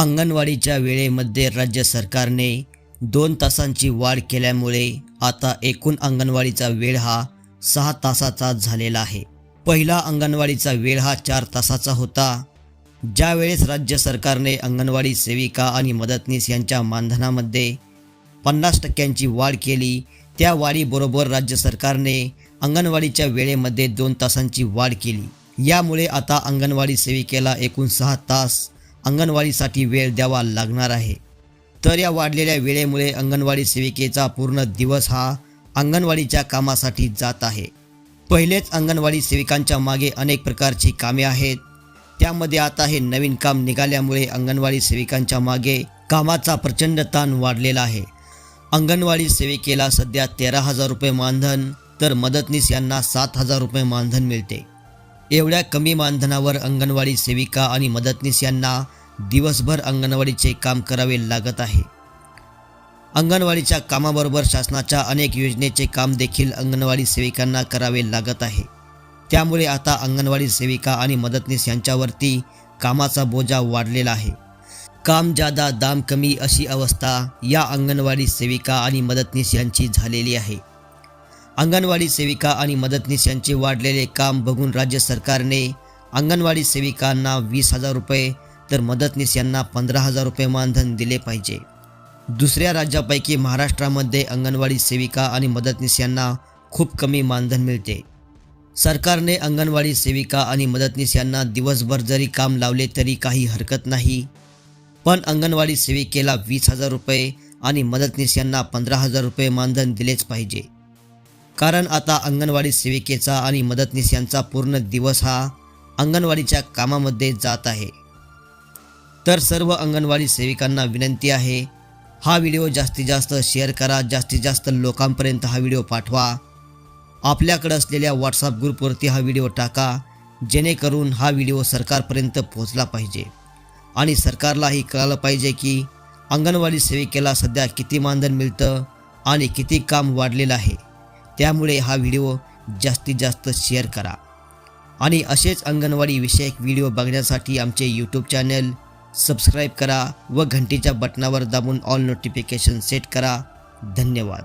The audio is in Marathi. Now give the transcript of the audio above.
अंगणवाडीच्या वेळेमध्ये राज्य सरकारने दोन तासांची वाढ केल्यामुळे आता एकूण अंगणवाडीचा वेळ हा सहा तासाचा झालेला आहे. पहिला अंगणवाडीचा वेळ हा चार तासाचा होता. ज्यावेळेस राज्य सरकारने अंगणवाडी सेविका आणि मदतनीस यांच्या मानधनामध्ये पन्नास टक्क्यांची वाढ केली त्या वाढीबरोबर राज्य सरकारने अंगणवाडीच्या वेळेमध्ये दोन तासांची वाढ केली. यामुळे आता अंगणवाडी सेविकेला एकूण सहा तास अंगणवाडीसाठी वेळ द्यावा लागणार आहे. तर या वाढलेल्या वेळेमुळे अंगणवाडी सेविकेचा पूर्ण दिवस हा अंगणवाडीच्या कामासाठी जात आहे. पहिलेच अंगणवाडी सेविकांच्या मागे अनेक प्रकारची कामे आहेत. त्यामध्ये आता हे नवीन काम निघाल्यामुळे अंगणवाडी सेविकांच्या मागे कामाचा प्रचंड ताण वाढलेला आहे. अंगणवाडी सेविकेला सध्या तेरा हजार रुपये मानधन तर मदतनीस यांना सात हजार रुपये मानधन मिळते. एवढ्या कमी मानधनावर अंगणवाडी सेविका आणि मदतनीस यांना दिवसभर अंगणवाडीचे काम करावे लागत आहे. अंगणवाडीच्या कामाबरोबर शासनाच्या अनेक योजनेचे काम देखील अंगणवाडी सेविकांना करावे लागत आहे. त्यामुळे आता अंगणवाडी सेविका आणि मदतनीस यांच्यावरती कामाचा बोजा वाढलेला आहे. काम जादा दाम कमी अशी अवस्था या अंगणवाडी सेविका आणि मदतनीस यांची झालेली आहे. अंगणवाडी सेविका आणि मदतनीस यांचे वाढलेले काम बघून राज्य सरकारने अंगणवाडी सेविकांना वीस हजार रुपये तर मदतनीस यांना पंधरा हजार रुपये मानधन दिले पाहिजे. दुसऱ्या राज्यापैकी महाराष्ट्रामध्ये अंगणवाडी सेविका आणि मदतनीस यांना खूप कमी मानधन मिळते. सरकारने अंगणवाडी सेविका आणि मदतनीस यांना दिवसभर जरी काम लावले तरी काही हरकत नाही पण अंगणवाडी सेविकेला वीस हजार रुपये आणि मदतनीस यांना पंधरा हजार रुपये मानधन दिलेच पाहिजे. कारण आता अंगणवाडी सेविकेचा आणि मदतनीस यांचा पूर्ण दिवस हा अंगणवाडीच्या कामामध्ये जात आहे. तर सर्व अंगणवाडी सेविकांना विनंती आहे हा व्हिडिओ जास्तीत जास्त शेअर करा जास्तीत जास्त लोकांपर्यंत हा व्हिडिओ पाठवा. आपल्याकडे असलेल्या व्हॉट्सअप ग्रुपवरती हा व्हिडिओ टाका जेणेकरून हा व्हिडिओ सरकारपर्यंत पोहोचला पाहिजे. आणि सरकारलाही कळालं पाहिजे की अंगणवाडी सेविकेला सध्या किती मानधन मिळतं आणि किती काम वाढलेलं आहे. त्यामुळे हा व्हिडिओ जास्तीत जास्त शेअर करा. आणि असेच अंगणवाडी विषयक व्हिडिओ बघण्यासाठी आमचे यूट्यूब चॅनल सबस्क्राईब करा व घंटीच्या बटनावर दाबून ऑल नोटिफिकेशन सेट करा. धन्यवाद.